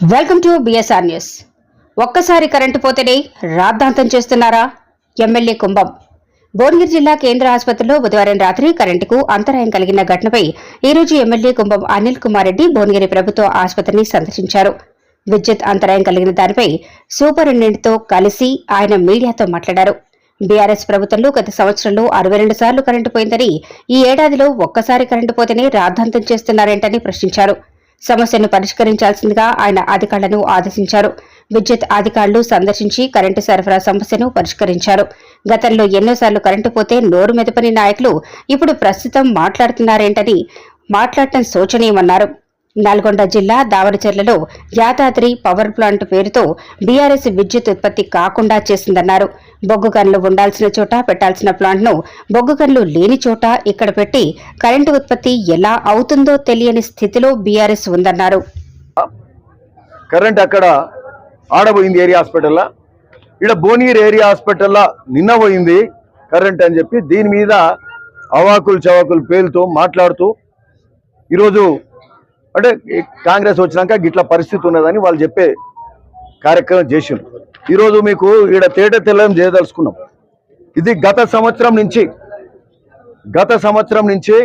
Welcome to BSR news ఒక్కసారి current పోతేనే రాద్ధాంతం చేస్తున్నారా? ఎమ్మెల్యే కుంభం. భువనగిరి జిల్లా కేంద్ర ఆసుపత్రిలో బుధవారం రాత్రి కరెంటుకు అంతరాయం కలిగిన ఘటనపై ఈ రోజు ఎమ్మెల్యే కుంభం అనిల్ కుమార్ రెడ్డి భువనగిరి ప్రభుత్వ ఆసుపత్రిని సందర్శించారు. విద్యుత్ అంతరాయం కలిగిన దానిపై సూపరింటెండెంట్తో కలిసి ఆయన మీడియాతో మాట్లాడారు. బీఆర్ఎస్ ప్రభుత్వంలో గత సంవత్సరంలో అరవై రెండు సార్లు కరెంటు పోయిందని ఈ ఏడాదిలో ఒక్కసారి కరెంటు పోతేనే రాద్ధాంతం చేస్తున్నారేంటని ప్రశ్నించారు. సమస్యను పరిష్కరించాల్సిందిగా ఆయన అధికారులను ఆదేశించారు. విద్యుత్ అధికారులు సందర్శించి కరెంటు సరఫరా సమస్యను పరిష్కరించారు. గతంలో ఎన్నోసార్లు కరెంటు పోతే నోరు మెదపని నాయకులు ఇప్పుడు ప్రస్తుతం మాట్లాడుతున్నారేంటని మాట్లాడటం శోచనీయమన్నారు. నల్గొండ జిల్లా దావరచెర్లలో యాదాద్రి పవర్ ప్లాంట్ పేరుతో బీఆర్ఎస్ విద్యుత్ ఉత్పత్తి కాకుండా చేసిందన్నారు. బొగ్గు గన్లు ఉండాల్సిన చోట పెట్టాల్సిన ప్లాంట్ను బొగ్గు గన్లు లేని చోట ఇక్కడ పెట్టి కరెంటు ఉత్పత్తి ఎలా అవుతుందో తెలియని స్థితిలో బీఆర్ఎస్ ఉందన్నారు. కరెంట్ అక్కడ ఆడబోయింది ఏరియా హాస్పిటల్లో. ఇక్కడ భువనగిరి ఏరియా హాస్పిటల్లో నిన్న పోయింది కరెంట్ అని చెప్పి దీని మీద అవాకులు చవాకులు పేలుతూ మాట్లాడుతూ ఈరోజు అంటే కాంగ్రెస్ వచ్చినాక గిట్ల పరిస్థితి ఉన్నదని వాళ్ళు చెప్పే కార్యక్రమం చేసిండ్రు. ఈరోజు మీకు ఈడ తేట తెల్లం చేయదలుచుకున్నాం. ఇది గత సంవత్సరం నుంచి గత సంవత్సరం నుంచి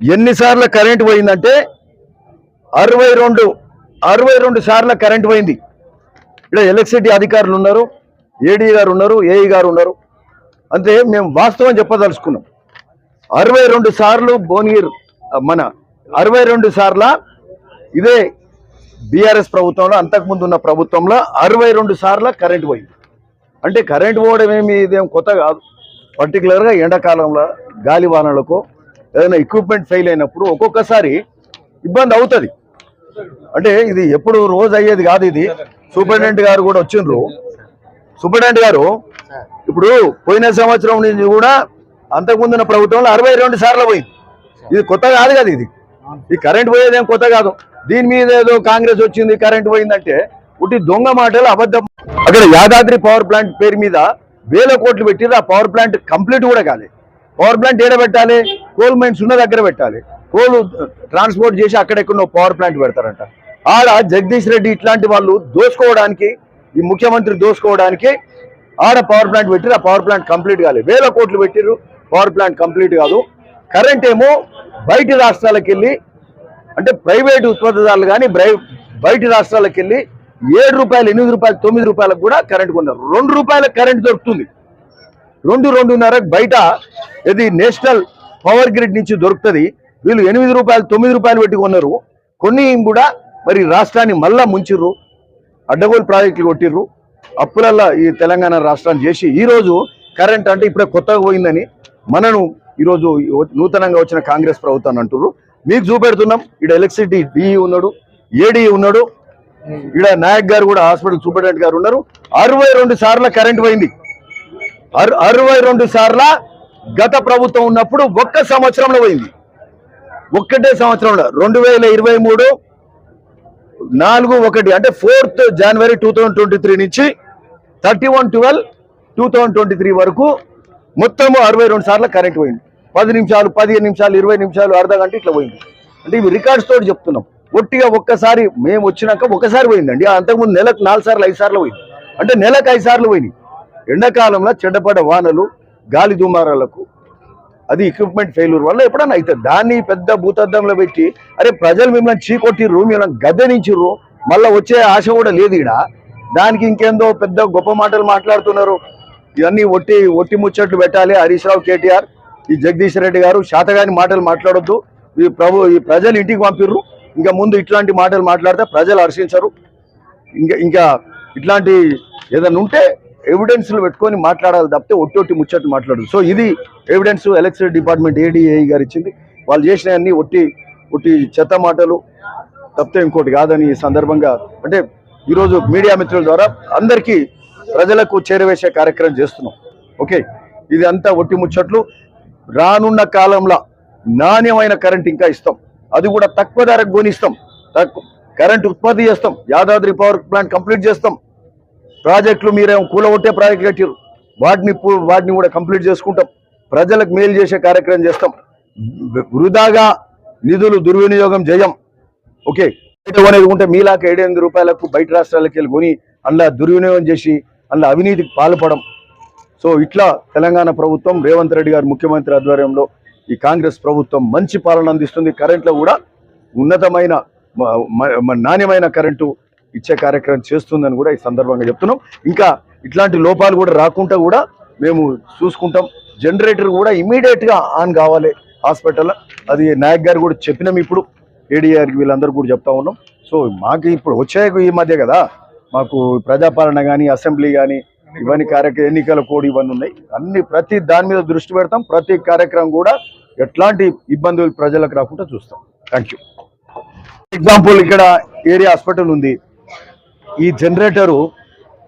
ఎన్నిసార్లు కరెంట్ పోయిందంటే అరవై రెండు అరవై రెండు సార్ల కరెంట్ పోయింది. ఇక్కడ ఎలక్ట్రిసిటీ అధికారులు ఉన్నారు ఏడీ గారు ఉన్నారు ఏఈ గారు ఉన్నారు. అంటే మేము వాస్తవం చెప్పదలుచుకున్నాం. అరవై రెండు సార్లు భువనగిరి మన అరవై రెండు సార్ల ఇదే బీఆర్ఎస్ ప్రభుత్వంలో అంతకుముందు ఉన్న ప్రభుత్వంలో అరవై రెండు సార్ల కరెంట్ పోయింది. అంటే కరెంట్ పోవడం ఏమి ఇదేం కొత్త కాదు. పర్టికులర్గా ఎండాకాలంలో గాలి వానలకు ఏదైనా ఎక్విప్మెంట్ ఫెయిల్ అయినప్పుడు ఒక్కొక్కసారి ఇబ్బంది అవుతుంది. అంటే ఇది ఎప్పుడు రోజు అయ్యేది కాదు ఇది. సూపరింటెండెంట్ గారు కూడా వచ్చిండ్రు. సూపరింటెండెంట్ గారు ఇప్పుడు పోయిన సంవత్సరం నుంచి కూడా అంతకుముందున్న ప్రభుత్వంలో అరవై రెండు సార్లు పోయింది. ఇది కొత్త కాదు కదా ఇది. ఈ కరెంట్ పోయేది ఏం కొత్త కాదు. దీని మీద ఏదో కాంగ్రెస్ వచ్చింది కరెంట్ పోయిందంటే ఉట్టి దొంగ మాటలు అబద్ధం. అక్కడ యాదాద్రి పవర్ ప్లాంట్ పేరు మీద వేల కోట్లు పెట్టింది ఆ పవర్ ప్లాంట్ కంప్లీట్ కూడా కాదు పవర్ ప్లాంట్ ఏడ పెట్టాలి? కోల్ మైన్స్ ఉన్న దగ్గర పెట్టాలి. కోల్ ట్రాన్స్పోర్ట్ చేసి అక్కడెక్కడో పవర్ ప్లాంట్ పెడతారంట. ఆడ జగదీష్ రెడ్డి ఇట్లాంటి వాళ్ళు దోసుకోవడానికి ఈ ముఖ్యమంత్రి దోసుకోవడానికి ఆడ పవర్ ప్లాంట్ పెట్టిరు ఆ పవర్ ప్లాంట్ కంప్లీట్ కాలేదు వేల కోట్లు పెట్టిరు పవర్ ప్లాంట్ కంప్లీట్ కాదు. కరెంట్ ఏమో బయటి రాష్ట్రాలకు వెళ్ళి అంటే ప్రైవేట్ ఉత్పత్తిదారులు కానీ బయటి రాష్ట్రాలకు వెళ్ళి ఏడు రూపాయలు ఎనిమిది రూపాయలు తొమ్మిది రూపాయలకు కూడా కరెంట్ కొన్నారు. రెండు రూపాయలకు కరెంట్ దొరుకుతుంది. రెండు రెండున్నర బయట ఇది నేషనల్ పవర్ గ్రిడ్ నుంచి దొరుకుతుంది. వీళ్ళు ఎనిమిది రూపాయలు తొమ్మిది రూపాయలు పెట్టి కొన్నారు. కొన్ని కూడా మరి రాష్ట్రాన్ని మళ్ళా ముంచిర్రు. అడ్డగోలు ప్రాజెక్టులు కొట్టిర్రు. అప్పులల్లా ఈ తెలంగాణ రాష్ట్రాన్ని చేసి ఈరోజు కరెంట్ అంటే ఇప్పుడే కొత్తగా పోయిందని మనను ఈరోజు నూతనంగా వచ్చిన కాంగ్రెస్ ప్రభుత్వాన్ని అంటున్నారు మీకు చూపెడుతున్నాం ఇక్కడ ఎలక్ట్రిసిటీ డిఈ ఉన్నాడు ఏడీ ఉన్నాడు. ఇక్కడ నాయక్ గారు కూడా హాస్పిటల్ సూపరింటెండెంట్ గారు ఉన్నారు. అరవై రెండు సార్ల కరెంట్ పోయింది. అర- అరవై రెండు సార్ల గత ప్రభుత్వం ఉన్నప్పుడు ఒక్క సంవత్సరంలో పోయింది. ఒక్కటే సంవత్సరంలో. రెండు వేల ఇరవై మూడు నాలుగు ఒకటి అంటే fourth January two thousand twenty three నుంచి thirty one twelve two thousand twenty three వరకు మొత్తము అరవై రెండు సార్లు కరెంట్ పోయింది. పది నిమిషాలు పదిహేను నిమిషాలు ఇరవై నిమిషాలు అర్ధ గంట ఇట్లా పోయింది. అంటే ఇవి రికార్డ్స్ తోటి చెప్తున్నాం. ఒట్టిగా ఒక్కసారి మేము వచ్చినాక ఒకసారి పోయిందండి. అంతకుముందు నెలకు నాలుగు సార్లు ఐదు సార్లు పోయింది. అంటే నెలకు ఐదు సార్లు పోయినాయి. ఎండాకాలంలో చెడ్డపడ్డ వానలు గాలి దుమారాలకు అది ఎక్విప్మెంట్ ఫెయిల్యూర్ వల్ల ఎప్పుడన్నా అవుతుంది దాన్ని పెద్ద భూతద్దంలో పెట్టి అరే ప్రజలు మిమ్మల్ని చీకొట్టిర్రు మిమ్మల్ని గద్దెనించిర్రు మళ్ళీ వచ్చే ఆశ కూడా లేదు ఇక్కడ దానికి ఇంకేందో పెద్ద గొప్ప మాటలు మాట్లాడుతున్నారు. ఇవన్నీ ఒట్టి ఒట్టి ముచ్చట్లు పెట్టాలి హరీష్ రావు కేటీఆర్. ఈ జగదీష్ రెడ్డి గారు శాతగాని మాటలు మాట్లాడొద్దు. ఈ ప్రభు ఈ ప్రజలు ఇంటికి పంపిర్రు. ఇంకా ముందు ఇట్లాంటి మాటలు మాట్లాడితే ప్రజలు హర్షించరు. ఇంకా ఇంకా ఇట్లాంటి ఏదైనా ఉంటే ఎవిడెన్స్లు పెట్టుకొని మాట్లాడాలి తప్పితే ఒట్టొట్టి ఒట్టి ముచ్చట్లు మాట్లాడు సో ఇది ఎవిడెన్స్ ఎలక్ట్రిసిటీ డిపార్ట్మెంట్ ఏడీఏ గారు ఇచ్చింది. వాళ్ళు చేసినవన్నీ ఒట్టి ఒట్టి చెత్త మాటలు తప్పితే ఇంకోటి కాదని ఈ సందర్భంగా అంటే ఈరోజు మీడియా మిత్రుల ద్వారా అందరికీ ప్రజలకు చేరవేసే కార్యక్రమం చేస్తున్నాం. ఓకే ఇది అంతా ఒట్టి ముచ్చట్లు. రానున్న కాలంలో నాణ్యమైన కరెంట్ ఇంకా ఇస్తాం. అది కూడా తక్కువ ధరకు కొనిస్తాం. తక్కువ కరెంట్ ఉత్పత్తి చేస్తాం. యాదాద్రి పవర్ ప్లాంట్ కంప్లీట్ చేస్తాం. ప్రాజెక్టులు మీరేమో కూలగొట్టే ప్రాజెక్ట్ కట్టారు వాటిని వాటిని కూడా కంప్లీట్ చేసుకుంటాం. ప్రజలకు మేలు చేసే కార్యక్రమం చేస్తాం. వృధాగా నిధులు దుర్వినియోగం చేయం ఓకే. అనేది ఉంటే మీలాక ఏడెనిమిది రూపాయలకు బయట రాష్ట్రాలకు వెళ్ళి కొని అందులో దుర్వినియోగం చేసి అందులో అవినీతికి పాల్పడం. సో ఇట్లా తెలంగాణ ప్రభుత్వం రేవంత్ రెడ్డి గారు ముఖ్యమంత్రి ఆధ్వర్యంలో ఈ కాంగ్రెస్ ప్రభుత్వం మంచి పాలన అందిస్తుంది. కరెంట్లో కూడా ఉన్నతమైన నాణ్యమైన కరెంటు ఇచ్చే కార్యక్రమం చేస్తుందని కూడా ఈ సందర్భంగా చెప్తున్నాం. ఇంకా ఇట్లాంటి లోపాలు కూడా రాకుండా కూడా మేము చూసుకుంటాం. జనరేటర్ కూడా ఇమీడియట్గా ఆన్ కావాలి హాస్పిటల్. అది నాయక్ గారు కూడా చెప్పినాం ఇప్పుడు. ఏడీఆర్కి వీళ్ళందరూ కూడా చెప్తా ఉన్నాం. సో మాకు ఇప్పుడు వచ్చాయి ఈ మధ్య కదా మాకు ప్రజాపాలన కానీ అసెంబ్లీ కానీ ఇవన్నీ కార్యక్రమ ఎన్నికల కోడ్ ఇవన్నీ ఉన్నాయి. అన్ని ప్రతి దాని మీద దృష్టి పెడతాం. ప్రతి కార్యక్రమం కూడా ఎట్లాంటి ఇబ్బందులు ప్రజలకు రాకుండా చూస్తాం. థ్యాంక్ యూ ఎగ్జాంపుల్ ఇక్కడ ఏరియా హాస్పిటల్ ఉంది. ఈ జనరేటరు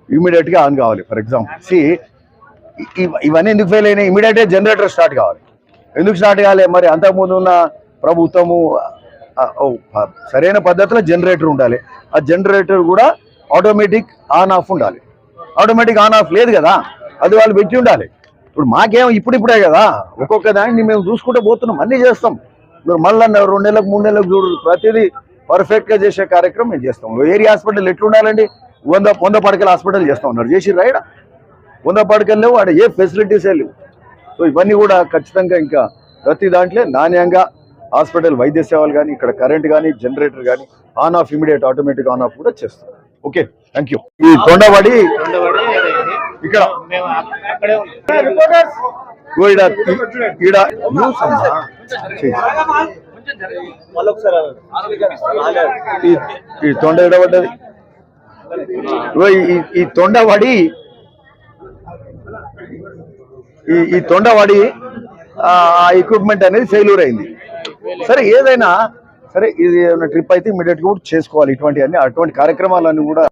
ఇమీడియట్గా ఆన్ కావాలి. ఫర్ ఎగ్జాంపుల్ సి ఇవన్నీ ఎందుకు ఫెయిల్ అయినాయి? ఇమీడియట్గా జనరేటర్ స్టార్ట్ కావాలి. ఎందుకు స్టార్ట్ కావాలి మరి అంతకుముందు ఉన్న ప్రభుత్వము ఓ, సరైన పద్ధతిలో జనరేటర్ ఉండాలి. ఆ జనరేటర్ కూడా ఆటోమేటిక్ ఆన్ ఆఫ్ ఉండాలి. ఆటోమేటిక్ ఆన్ ఆఫ్ లేదు కదా. అది వాళ్ళు పెట్టి ఉండాలి. ఇప్పుడు మాకేం ఇప్పుడిప్పుడే కదా. ఒక్కొక్క దాన్ని మేము చూసుకుంటూ పోతున్నాం. అన్నీ చేస్తాం. మీరు మళ్ళీ రెండు నెలలకు మూడు నెలలకు చూడు ప్రతిదీ పర్ఫెక్ట్గా చేసే కార్యక్రమం మేము చేస్తాం. ఏరియా హాస్పిటల్ ఎట్లుండాలండి వంద వంద పడకల హాస్పిటల్ చేస్తా ఉన్నారు. చేసి రైడ వంద పడకలు లేవు ఆడ ఏ ఫెసిలిటీస్ లేవు. సో ఇవన్నీ కూడా ఖచ్చితంగా ఇంకా ప్రతి దాంట్లో నాణ్యంగా హాస్పిటల్ వైద్య సేవలు కానీ ఇక్కడ కరెంట్ కానీ జనరేటర్ కానీ on off immediate automatic on off కూడా చేస్తారు. Okay thank you. ఈ తొండబడి ఇక్కడ ఈడ న్యూస్ ఈ ఈ తొండ ఎడబడ్డది. ఈ- తొండవాడి ఈ ఈ ఆ ఎక్విప్మెంట్ అనేది ఫెయిల్యూర్ అయింది. సరే ఏదైనా సరే ఇది ట్రిప్ అయితే ఇమీడియట్గా కూడా చేసుకోవాలి. ఇటువంటి అన్ని అటువంటి కార్యక్రమాలన్నీ కూడా